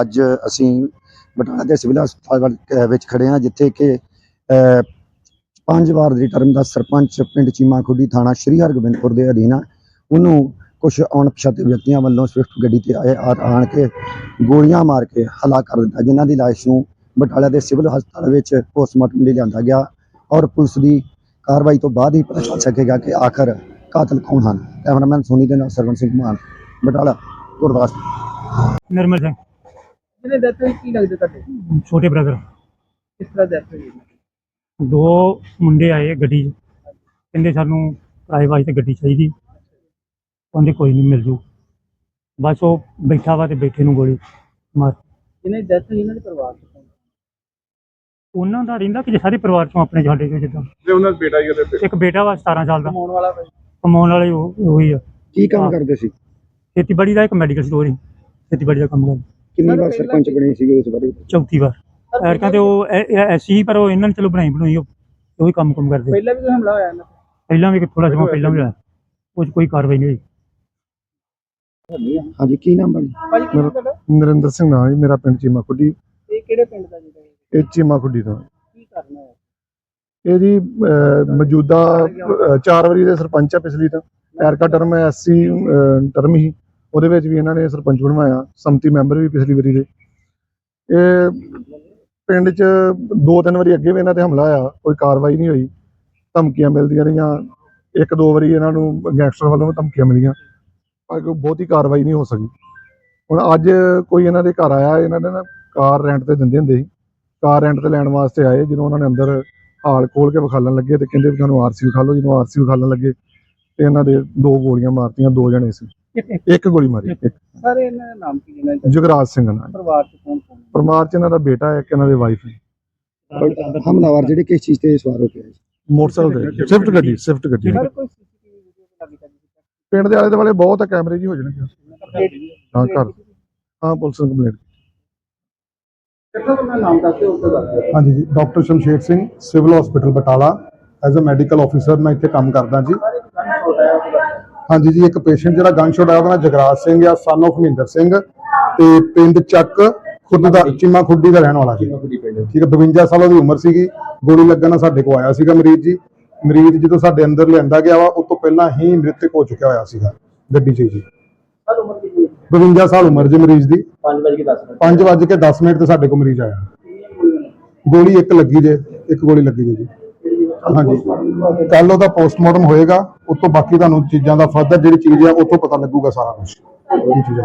ਅੱਜ ਅਸੀਂ ਬਟਾਲਾ ਦੇ ਸਿਵਲ ਹਸਪਤਾਲ ਵੱਲ, ਅਹ, ਵਿੱਚ ਖੜੇ ਹਾਂ ਜਿੱਥੇ ਕਿ ਅਹ, ਪੰਜ ਵਾਰ ਦੀ ਟਰਮ ਦਾ ਸਰਪੰਚ ਪਿੰਡ ਚੀਮਾ ਖੁੱਡੀ ਥਾਣਾ ਸ਼੍ਰੀ ਹਰਗੋਬਿੰਦਪੁਰ ਦੇ ਅਧੀਨ ਆ। ਉਹਨੂੰ ਕੁਝ ਅਣਪਛਾਤੇ ਵਿਅਕਤੀਆਂ ਵੱਲੋਂ ਸਵਿਫਟ ਗੱਡੀ ਤੇ ਆਏ ਆ- ਆਣ ਕੇ ਗੋਲੀਆਂ ਮਾਰ ਕੇ ਹਲਾਕ ਕਰ ਦਿੱਤਾ ਜਿਨ੍ਹਾਂ ਦੀ ਲਾਸ਼ ਨੂੰ ਬਟਾਲਾ ਦੇ ਸਿਵਲ ਹਸਪਤਾਲ ਵਿੱਚ ਪੋਸਟਮਾਰਟਮ ਲਈ ਲਿਆਂਦਾ ਗਿਆ ਔਰ ਪੁਲਿਸ ਦੀ ਕਾਰਵਾਈ ਤੋਂ ਬਾਅਦ ਹੀ ਪਤਾ ਚੱਲ ਸਕੇਗਾ ਕਿ ਆਖਰ ਕਾਤਲ ਕੌਣ ਹਨ। ਕੈਮਰਾਮੈਨ ਸੋਨੀ ਦੇ ਨਾਲ ਸਰਵਨ ਸਿੰਘ ਮਾਨ ਬਟਾਲਾ ਗੁਰਦਾਸਪੁਰ। ਨਿਰਮਲ ਸਿੰਘ। ਜਿਹਨੇ ਡੈਥ ਹੋਈ ਕੀ ਲੱਗਦਾ ਤੁਹਾਡੇ? ਛੋਟੇ ਬ੍ਰਦਰ ਕਿਸ ਤਰ੍ਹਾਂ ਡੈਥ ਹੋਈ? ਦੋ ਮੁੰਡੇ ਆਏ ਗੱਡੀ 'ਚ। ਕਹਿੰਦੇ ਸਾਨੂੰ ਕਿਰਾਏ ਵਾਸਤੇ ਗੱਡੀ ਚਾਹੀਦੀ। ਕਹਿੰਦੇ ਕੋਈ ਨਹੀਂ ਮਿਲ ਜੂ। ਬਸ ਉਹ ਬੈਠਾ ਵਾ ਤੇ ਬੈਠੇ ਨੂੰ ਗੋਲੀ ਮਾਰ। ਜਿਹਨੇ ਡੈਥ ਹੋਈ ਇਹਨਾਂ ਦੇ ਪਰਿਵਾਰ ਚ ਕੌਣ? ਉਹਨਾਂ ਦਾ ਰਹਿੰਦਾ ਕਿ ਸਾਰੇ ਪਰਿਵਾਰ ਚੋਂ ਆਪਣੇ ਸਾਡੇ ਚੋਂ ਜਿੱਦਾਂ। ਤੇ ਉਹਨਾਂ ਦਾ ਬੇਟਾ ਹੀ ਉਹਦੇ ਇੱਕ ਬੇਟਾ ਵਾ 17 ਸਾਲ ਦਾ। ਕਮਾਉਣ ਵਾਲਾ ਕੋਈ ਕਮਾਉਣ ਵਾਲੇ ਉਹ ਉਹੀ ਆ। ਕੀ ਕੰਮ ਹਾਂ। ਕਰਦੇ ਸੀ? ਖੇਤੀਬਾੜੀ ਦਾ ਇੱਕ ਮੈਡੀਕਲ ਸਟੋਰ ਹੀ ਖੇਤੀਬਾੜੀ ਦਾ ਕੰਮ ਕਰਦਾ। ਕਿੰਨੀ ਵਾਰ ਸਰਪੰਚ ਬਣੇ ਸੀਗੇ ਉਸ ਬਾਰੇ? ਚੌਥੀ ਵਾਰ। ਐਰਕਾਂ ਤੇ ਉਹ ਐਸੀ ਪਰ ਉਹ ਇਹਨਾਂ ਨੇ ਚਲੋ ਬਣਾਈ ਬਣਾਈ ਉਹ ਉਹੀ ਕੰਮ ਕੰਮ ਕਰਦੇ। ਪਹਿਲਾਂ ਵੀ ਕੋਈ ਹਮਲਾ ਹੋਇਆ ਇਹਨਾਂ ਤੇ? ਪਹਿਲਾਂ ਵੀ ਥੋੜਾ ਸਮਾਂ ਪਹਿਲਾਂ ਵੀ ਹੋਇਆ। ਉਹ 'ਚ ਕੋਈ ਕਾਰਵਾਈ ਨਹੀਂ ਹੋਈ। ਹਾਂਜੀ ਕੀ ਨਾਮ ਹੈ ਜੀ ਭਾਜੀ ਕੀ ਨਾਮ ਤੁਹਾਡਾ? ਨਰਿੰਦਰ ਸਿੰਘ ਨਾਂ ਜੀ ਮੇਰਾ ਪਿੰਡ ਚੀਮਾ ਖੁੱਡੀ ਇਹ ਕਿਹੜੇ ਪਿੰਡ ਦਾ ਜਿਹੜਾ ਇਹ? ਇਹ ਚੀਮਾ ਖੁੱਡੀ ਤੋਂ। ਕੀ ਕਰਨਾ ਹੈ ਇਹਦੀ ਅਹ, ਮੌਜੂਦਾ ਚਾਰ ਵਾਰੀ ਦੇ ਸਰਪੰਚ ਆ ਪਿਛਲੀ ਤਾਂ। ਐਰਕਾ ਟਰਮ ਐਸਸੀ ਟਰਮ ਹੀ। ਉਹਦੇ ਵਿੱਚ ਵੀ ਇਹਨਾਂ ਨੇ ਸਰਪੰਚ ਬਣਵਾਇਆ, ਸੰਮਤੀ ਮੈਂਬਰ ਵੀ ਪਿਛਲੀ ਵਾਰੀ ਦੇ। ਇਹ ਪਿੰਡ 'ਚ ਦੋ ਤਿੰਨ ਵਾਰੀ ਅੱਗੇ ਵੀ ਇਹਨਾਂ ਤੇ ਹਮਲਾ ਹੋਇਆ ਕੋਈ ਕਾਰਵਾਈ ਨਹੀਂ ਹੋਈ। ਧਮਕੀਆਂ ਮਿਲਦੀਆਂ ਰਹੀਆਂ, ਇੱਕ ਦੋ ਵਾਰੀ ਇਹਨਾਂ ਨੂੰ ਗੈਂਗਸਟਰ ਵੱਲੋਂ ਧਮਕੀਆਂ ਮਿਲੀਆਂ, ਪਰ ਕੋਈ ਬਹੁਤੀ ਕਾਰਵਾਈ ਨਹੀਂ ਹੋ ਸਕੀ। ਹੁਣ ਅੱਜ ਕੋਈ ਇਹਨਾਂ ਦੇ ਘਰ ਆਇਆ, ਇਹਨਾਂ ਨੇ ਨਾ ਕਾਰ ਰੈਂਟ ਤੇ ਦਿੰਦੇ ਹੁੰਦੇ ਸੀ। ਕਾਰ ਰੈਂਟ ਤੇ ਲੈਣ ਵਾਸਤੇ ਆਏ, ਜਦੋਂ ਉਹਨਾਂ ਨੇ ਅੰਦਰ ਹਾਲ ਖੋਲ ਕੇ ਵਿਖਾਲਣ ਲੱਗੇ ਤੇ ਕਹਿੰਦੇ ਵੀ ਤੁਹਾਨੂੰ ਆਰਸੀ ਵਿਖਾ ਲਓ, ਜਦੋਂ ਆਰਸੀ ਵਿਖਾਲਣ ਲੱਗੇ ਤੇ ਇਹਨਾਂ ਦੇ ਦੋ ਗੋਲੀਆਂ ਮਾਰਤੀਆਂ, ਦੋ ਜਣੇ ਸੀ। ਇੱਕ ਗੋਲੀ ਮਾਰੀ। ਇੱਕ ਸਾਰੇ ਇਹਨਾਂ ਦਾ ਨਾਮ ਕੀ ਜਿਹਨਾਂ ਦਾ? ਜੁਗਰਾਜ ਸਿੰਘ ਨਾਲ। ਪਰਿਵਾਰ ਚ ਕੌਣ ਕੌਣ? ਹੈ? ਪਰਮਾਰ ਚ ਇਹਨਾਂ ਦਾ ਬੇਟਾ ਹੈ ਇੱਕ ਇਹਨਾਂ ਦੇ ਵਾਈਫ ਹੈ। ਹਮਲਾਵਰ ਜਿਹੜੇ ਕਿਸ ਚੀਜ਼ ਤੇ ਸਵਾਰ ਹੋ ਕੇ ਆਏ ਸੀ? ਮੋਟਰਸਾਈਕਲ ਤੇ। ਸਵਿਫਟ ਗੱਡੀ ਸਵਿਫਟ ਗੱਡੀ। ਸਰ ਕੋਈ ਸੀਸੀਟੀਵੀ ਵੀਡੀਓ ਤੇ ਲੱਗੀ ਤਾਂ ਪਿੰਡ ਦੇ ਆਲੇ ਦੁਆਲੇ ਬਹੁਤ ਕੈਮਰੇ ਜੀ ਹੋ ਜਾਣਗੇ ਹਾਂ ਘਰ। ਹਾਂ ਪੁਲਿਸ ਨੂੰ ਕੰਪਲੇਂਟ ਨਾਮ ਉਸ ਦੱਸ ਦਿਓ। ਹਾਂਜੀ ਜੀ doctor Shamsher Singh civil hospital Batala. As uh medical officer ਮੈਂ ਇੱਥੇ ਕੰਮ ਕਰਦਾ ਜੀ। ਸਾਰੇ ਗਨ ਛੋਟਾ ਹੈ ਉਹਦਾ ਹਾਂਜੀ ਜੀ ਇੱਕ ਪੇਸ਼ੈਂਟ ਜਿਹੜਾ ਗਨ ਸ਼ਾਟ ਆਇਆ ਉਹਦਾ ਨਾਮ ਜਗਰਾਜ ਸਿੰਘ ਆ ਸਨ of ਮਹਿੰਦਰ ਸਿੰਘ ਤੇ ਪਿੰਡ ਚੱਕ ਖੁਦ ਦਾ ਚੀਮਾ ਖੁੱਡੀ ਦਾ ਰਹਿਣ ਵਾਲਾ ਜੀ ਠੀਕ ਹੈ 52 ਸਾਲਾਂ ਦੀ ਉਮਰ ਸੀਗੀ ਗੋਲੀ ਲੱਗਣ ਨਾਲ ਸਾਡੇ ਕੋਲ ਆਇਆ ਸੀਗਾ ਮਰੀਜ਼ ਜੀ। ਮਰੀਜ਼ ਜਦੋਂ ਸਾਡੇ ਅੰਦਰ ਲਿਆਂਦਾ ਗਿਆ ਵਾ ਉਸ ਤੋਂ ਪਹਿਲਾਂ ਹੀ ਮ੍ਰਿਤਕ ਹੋ ਚੁੱਕਿਆ ਹੋਇਆ ਸੀਗਾ ਗੱਡੀ 'ਚ ਜੀ। ਸਰ ਉਮਰ ਕਿੰਨੀ ਹੈ? 52 ਸਾਲ ਉਮਰ ਜੀ ਮਰੀਜ਼ ਦੀ। 5 ਵਜੇ 10 ਮਿੰਟ। 5 ਵਜੇ ਕੇ 10 ਮਿੰਟ ਤੇ ਸਾਡੇ ਕੋਲ ਮਰੀਜ਼ ਆਇਆ। ਗੋਲੀ ਇੱਕ ਲੱਗੀ ਜੇ ਇੱਕ ਗੋਲੀ ਲੱਗੀ ਜੇ ਜੀ। ਹਾਂਜੀ। ਕੱਲ ਉਹਦਾ ਪੋਸਟਮਾਰਟਮ ਹੋਏਗਾ ਉਸ ਤੋਂ ਬਾਕੀ ਤੁਹਾਨੂੰ ਚੀਜ਼ਾਂ ਦਾ ਫਰਦਰ ਜਿਹੜੀ ਚੀਜ਼ ਆ ਉਹ ਤੋਂ ਪਤਾ ਲੱਗੂਗਾ ਸਾਰਾ ਕੁਝ ਕੀ ਚੀਜ਼